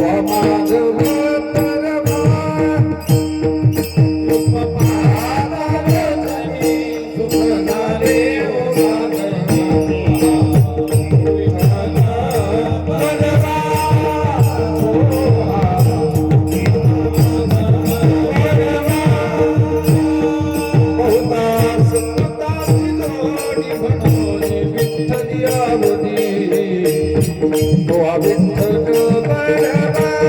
Madhav Govind Gopal